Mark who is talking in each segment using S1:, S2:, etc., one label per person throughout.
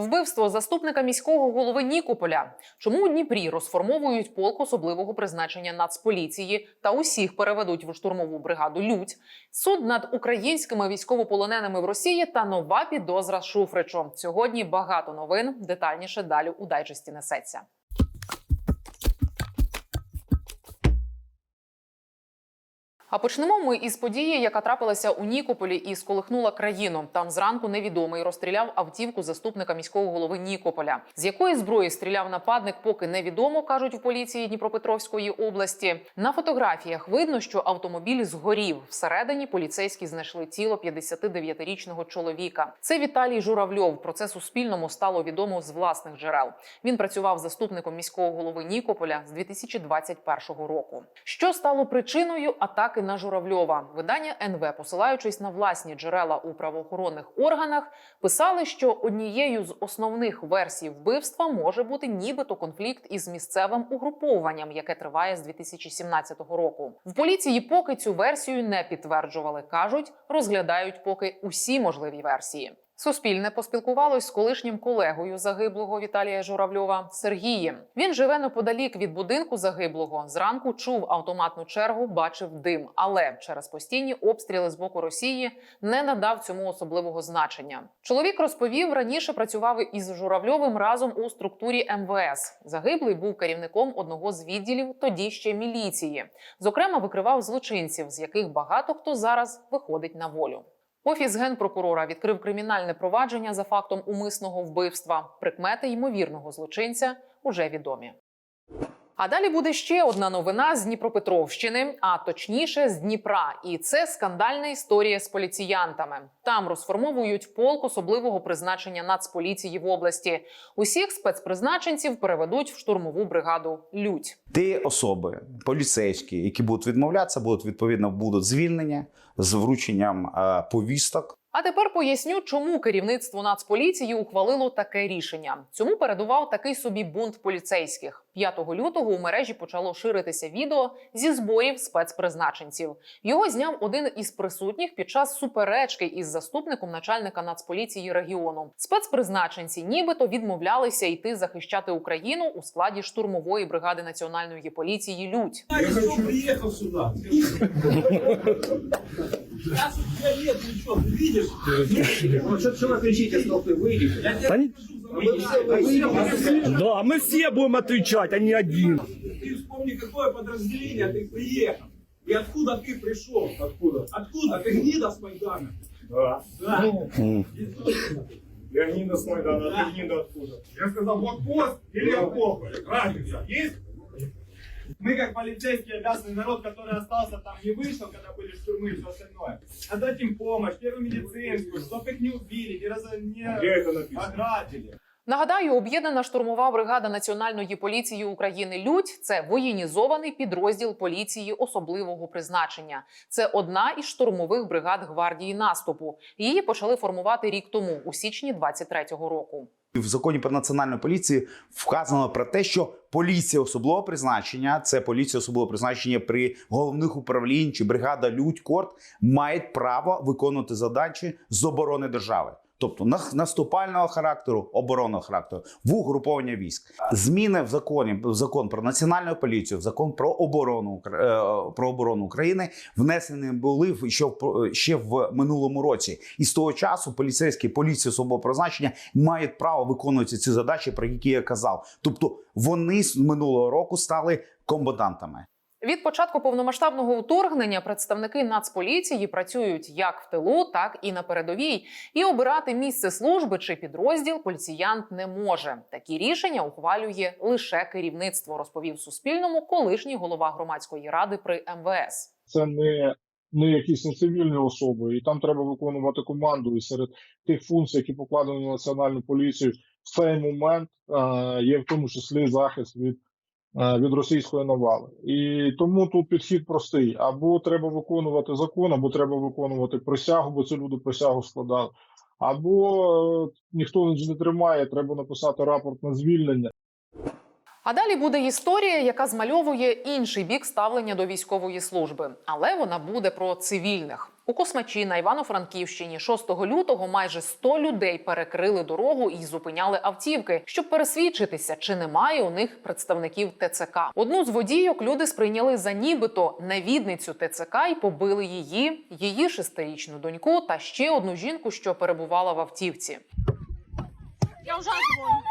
S1: Вбивство заступника міського голови Нікополя. Чому у Дніпрі розформовують полк особливого призначення Нацполіції та усіх переведуть в штурмову бригаду Людь? Суд над українськими військовополоненими в Росії та нова підозра Шуфричу. Сьогодні багато новин. Детальніше далі у дайджесті несеться. А почнемо ми із події, яка трапилася у Нікополі і сколихнула країну. Там зранку невідомий розстріляв автівку заступника міського голови Нікополя. З якої зброї стріляв нападник, поки невідомо, кажуть у поліції Дніпропетровської області. На фотографіях видно, що автомобіль згорів. Всередині поліцейські знайшли тіло 59-річного чоловіка. Це Віталій Журавльов. Про це Суспільному стало відомо з власних джерел. Він працював заступником міського голови Нікополя з 2021 року. Що стало причиною атаки на Журавльова? Видання НВ, посилаючись на власні джерела у правоохоронних органах, писали, що однією з основних версій вбивства може бути нібито конфлікт із місцевим угрупованням, яке триває з 2017 року. В поліції поки цю версію не підтверджували. кажуть, розглядають поки усі можливі версії. Суспільне поспілкувалось з колишнім колегою загиблого Віталія Журавльова Сергієм. Він живе неподалік від будинку загиблого. Зранку чув автоматну чергу, бачив дим, але через постійні обстріли з боку Росії не надав цьому особливого значення. Чоловік розповів, раніше працював із Журавльовим разом у структурі МВС. Загиблий був керівником одного з відділів тоді ще міліції. Зокрема, викривав злочинців, з яких багато хто зараз виходить на волю. Офіс генпрокурора відкрив кримінальне провадження за фактом умисного вбивства. Прикмети ймовірного злочинця уже відомі. А далі буде ще одна новина з Дніпропетровщини, а точніше з Дніпра. І це скандальна історія з поліціянтами. Там розформовують полк особливого призначення Нацполіції в області. Усіх спецпризначенців переведуть в штурмову бригаду Людь.
S2: Ті особи, поліцейські, які будуть відмовлятися, будуть відповідно будуть звільнені з врученням е, повісток.
S1: А тепер поясню, чому керівництво Нацполіції ухвалило таке рішення. Цьому передував такий собі бунт поліцейських. 5 лютого у мережі почало ширитися відео зі зборів спецпризначенців. Його зняв один із присутніх під час суперечки із заступником начальника Нацполіції регіону. Спецпризначенці нібито відмовлялися йти захищати Україну у складі штурмової бригади національної поліції Людь.
S3: Я хочу... приехал сюда? Я тут тебя нет, ничего, ты видишь?
S4: Что, что вы кричите, столпы, выйдите.
S3: Я
S4: Да
S5: Да, мы все будем отвечать, а не один.
S3: Ты вспомни, какое подразделение ты приехал. И откуда ты пришел? Откуда? Откуда? Ты гнида с Майдана.
S5: Да.
S3: Да.
S5: Леонида с Майдана, а ты Леонида откуда?
S3: Я сказал, блокпост или окопы. Разница есть? Мы, как полицейский обязанный народ, который остался там, не вышел, когда были штурмы и все остальное, отдать им помощь, первую медицинскую, чтобы их не убили, не, раз... не
S5: Где это написано?
S3: ограбили.
S1: Нагадаю, об'єднана штурмова бригада Національної поліції України Людь це воєнізований підрозділ поліції особливого призначення. Це одна із штурмових бригад гвардії наступу. Її почали формувати рік тому, у січні 23-го року.
S2: В законі про національну поліцію вказано про те, що поліція особливого призначення, це поліція особливого призначення при головних управлінь чи бригада Людь Корт мають право виконувати задачі з оборони держави. Тобто на- наступального характеру, оборонного характеру, в угруповання військ. Зміни в законі в закон про національну поліцію, в закон про оборону е, про оборону України внесені були ще ще в минулому році. І з того часу поліцейські поліції особового призначення мають право виконувати ці задачі, про які я казав. Тобто вони з минулого року стали комбатантами.
S1: Від початку повномасштабного вторгнення представники Нацполіції працюють як в тилу, так і на передовій. І обирати місце служби чи підрозділ поліціянт не може. Такі рішення ухвалює лише керівництво, розповів Суспільному колишній голова громадської ради при МВС.
S6: це не, не якісь не цивільні особи, і там треба виконувати команду. І серед тих функцій, які покладені на національну поліцію, в цей момент е, є в тому числі захист від, від російської навали. І тому тут підхід простий: або треба виконувати закон, або треба виконувати присягу, бо це люди присягу складали. Або е, ніхто не тримає, треба написати рапорт на звільнення.
S1: А далі буде історія, яка змальовує інший бік ставлення до військової служби, але вона буде про цивільних. У Космачі на Івано-Франківщині 6 лютого майже 100 людей перекрили дорогу і зупиняли автівки, щоб пересвідчитися, чи немає у них представників ТЦК. Одну з водійок люди сприйняли за нібито невідницю ТЦК і побили її, її шестирічну доньку та ще одну жінку, що перебувала в автівці.
S7: Я вже дзвоню.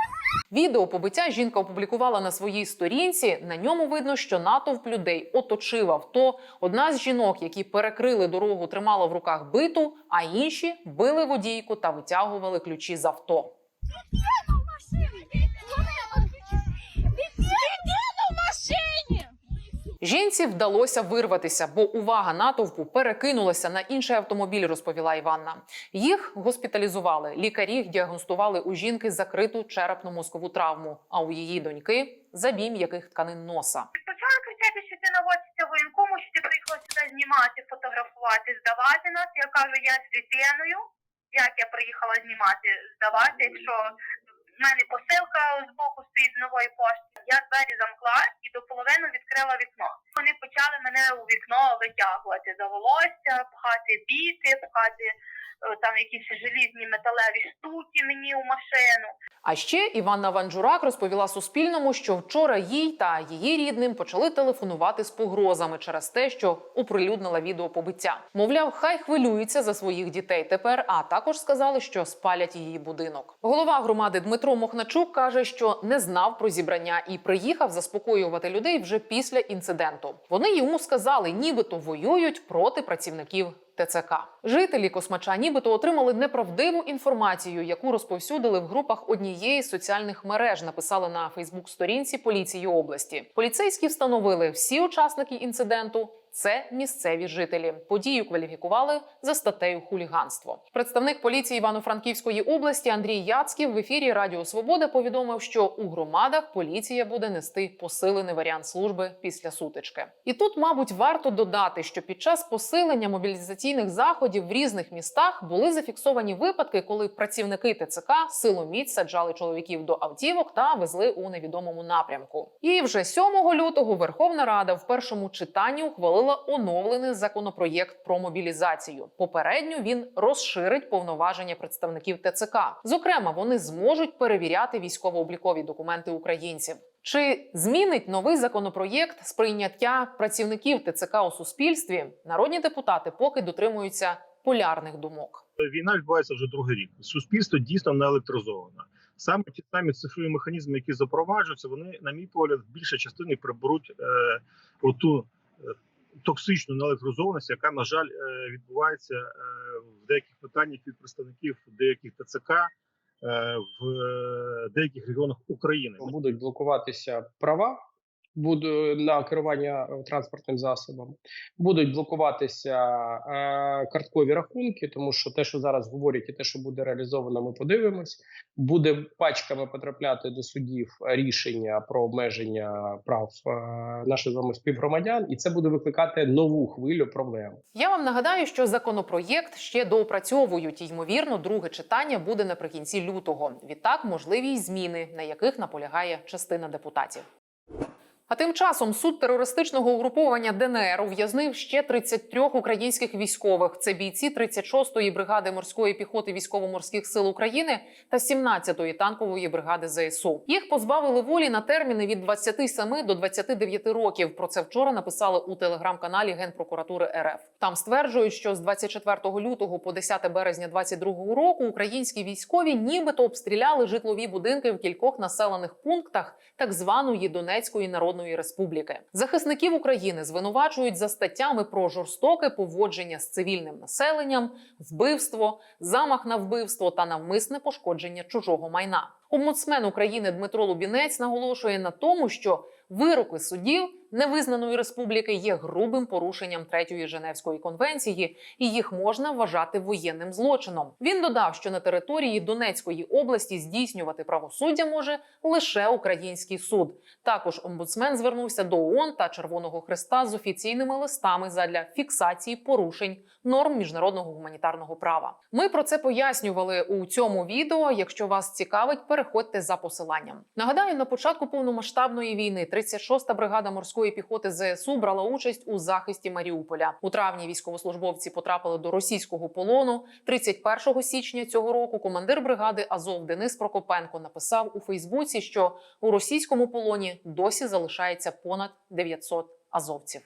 S1: Відео побиття жінка опублікувала на своїй сторінці. На ньому видно, що натовп людей оточив авто. Одна з жінок, які перекрили дорогу, тримала в руках биту, а інші били водійку та витягували ключі з авто. Жінці вдалося вирватися, бо увага натовпу перекинулася на інший автомобіль, розповіла Іванна. Їх госпіталізували. Лікарі діагностували у жінки закриту черепно-мозкову травму, а у її доньки забій м'яких тканин носа.
S8: Почала кричати, що ти наводишся воєнкому, що ти приїхала сюди знімати, фотографувати, здавати нас. Я кажу, я з дитиною. Як я приїхала знімати, здавати, якщо в мене посилка з боку стоїть з нової пошти. Я двері замкла і до половини відкрила вікно. Вони почали мене у вікно витягувати за волосся, пхати біти, пхати там якісь желізні металеві штуки мені у машину.
S1: А ще Іванна Ванджурак розповіла Суспільному, що вчора їй та її рідним почали телефонувати з погрозами через те, що оприлюднила відео побиття. Мовляв, хай хвилюється за своїх дітей тепер, а також сказали, що спалять її будинок. Голова громади Дмитро Мохначук каже, що не знав про зібрання і приїхав заспокоювати людей вже після інциденту. Вони йому сказали, нібито воюють проти працівників. ТЦК. Жителі Космача нібито отримали неправдиву інформацію, яку розповсюдили в групах однієї з соціальних мереж. Написали на Фейсбук-сторінці поліції області. Поліцейські встановили всі учасники інциденту. Це місцеві жителі. Подію кваліфікували за статтею хуліганство. Представник поліції Івано-Франківської області Андрій Яцьків в ефірі Радіо Свобода повідомив, що у громадах поліція буде нести посилений варіант служби після сутички. І тут, мабуть, варто додати, що під час посилення мобілізаційних заходів в різних містах були зафіксовані випадки, коли працівники ТЦК силоміць саджали чоловіків до автівок та везли у невідомому напрямку. І вже 7 лютого Верховна Рада в першому читанні ухвалила оновлений законопроєкт про мобілізацію. Попередньо він розширить повноваження представників ТЦК. Зокрема, вони зможуть перевіряти військово-облікові документи українців. Чи змінить новий законопроєкт сприйняття працівників ТЦК у суспільстві? Народні депутати поки дотримуються полярних думок.
S9: Війна відбувається вже другий рік. Суспільство дійсно не електризовано. Саме ті самі цифрові механізми, які запроваджуються, вони, на мій погляд, в частині приберуть е, оту е, токсичну неелектризованість, яка, на жаль, е, відбувається е, в деяких питаннях від представників деяких ТЦК е, в деяких регіонах України.
S10: будуть блокуватися права на керування е, транспортним засобом, будуть блокуватися е, карткові рахунки, тому що те, що зараз говорять, і те, що буде реалізовано, ми подивимось. Буде пачками потрапляти до судів рішення про обмеження прав е, наших з вами співгромадян, і це буде викликати нову хвилю проблем.
S1: Я вам нагадаю, що законопроєкт ще доопрацьовують. і, Ймовірно, друге читання буде наприкінці лютого. Відтак, можливі зміни, на яких наполягає частина депутатів. А тим часом суд терористичного угруповання ДНР ув'язнив ще 33 українських військових. Це бійці 36-ї бригади морської піхоти військово-морських сил України та 17-ї танкової бригади ЗСУ. Їх позбавили волі на терміни від 27 до 29 років. Про це вчора написали у телеграм-каналі Генпрокуратури РФ. Там стверджують, що з 24 лютого по 10 березня 22 року українські військові нібито обстріляли житлові будинки в кількох населених пунктах так званої Донецької народної республіки. Захисників України звинувачують за статтями про жорстоке поводження з цивільним населенням, вбивство, замах на вбивство та навмисне пошкодження чужого майна. Омбудсмен України Дмитро Лубінець наголошує на тому, що вироки судів невизнаної республіки є грубим порушенням третьої Женевської конвенції, і їх можна вважати воєнним злочином. Він додав, що на території Донецької області здійснювати правосуддя може лише український суд. Також омбудсмен звернувся до ООН та Червоного Хреста з офіційними листами задля фіксації порушень норм міжнародного гуманітарного права. Ми про це пояснювали у цьому відео. Якщо вас цікавить, переходьте за посиланням. Нагадаю, на початку повномасштабної війни 36-та бригада морської піхоти ЗСУ брала участь у захисті Маріуполя. У травні військовослужбовці потрапили до російського полону. 31 січня цього року командир бригади Азов Денис Прокопенко написав у Фейсбуці, що у російському полоні досі залишається понад 900 азовців.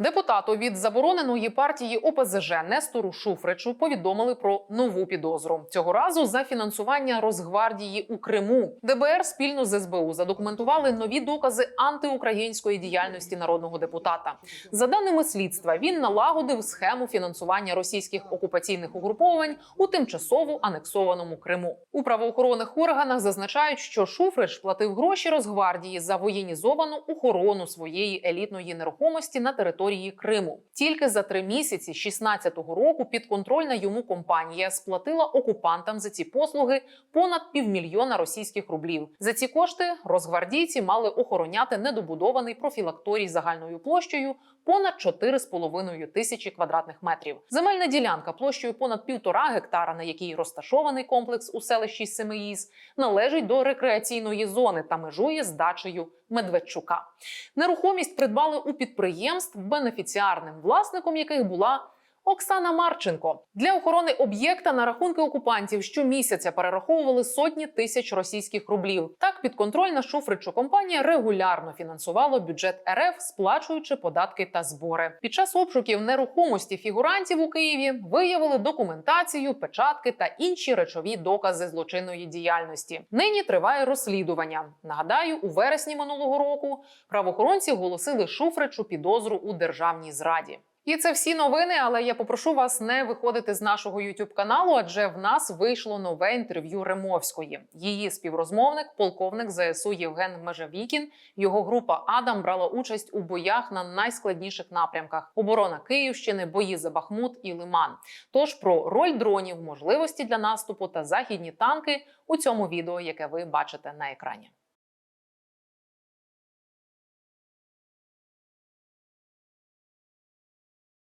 S1: Депутату від забороненої партії ОПЗЖ Нестору Шуфричу повідомили про нову підозру цього разу за фінансування Росгвардії у Криму. ДБР спільно з СБУ задокументували нові докази антиукраїнської діяльності народного депутата. За даними слідства, він налагодив схему фінансування російських окупаційних угруповань у тимчасово анексованому Криму. У правоохоронних органах зазначають, що Шуфрич платив гроші Росгвардії за воєнізовану охорону своєї елітної нерухомості на території Криму. Тільки за три місяці 16-го року підконтрольна йому компанія сплатила окупантам за ці послуги понад півмільйона російських рублів. За ці кошти розгвардійці мали охороняти недобудований профілакторій загальною площею понад 4,5 тисячі квадратних метрів. Земельна ділянка площею понад півтора гектара, на якій розташований комплекс у селищі Семиїз, належить до рекреаційної зони та межує з дачею Медведчука. Нерухомість придбали у підприємств, бенефіціарним власником яких була Оксана Марченко. Для охорони об'єкта на рахунки окупантів щомісяця перераховували сотні тисяч російських рублів. Так підконтрольна Шуфричу компанія регулярно фінансувала бюджет РФ, сплачуючи податки та збори. Під час обшуків нерухомості фігурантів у Києві виявили документацію, печатки та інші речові докази злочинної діяльності. Нині триває розслідування. Нагадаю, у вересні минулого року правоохоронці оголосили Шуфричу підозру у державній зраді. І це всі новини, але я попрошу вас не виходити з нашого youtube каналу, адже в нас вийшло нове інтерв'ю Ремовської. Її співрозмовник, полковник ЗСУ Євген Межевікін. Його група Адам брала участь у боях на найскладніших напрямках: оборона Київщини, бої за Бахмут і Лиман. Тож про роль дронів, можливості для наступу та західні танки у цьому відео, яке ви бачите на екрані.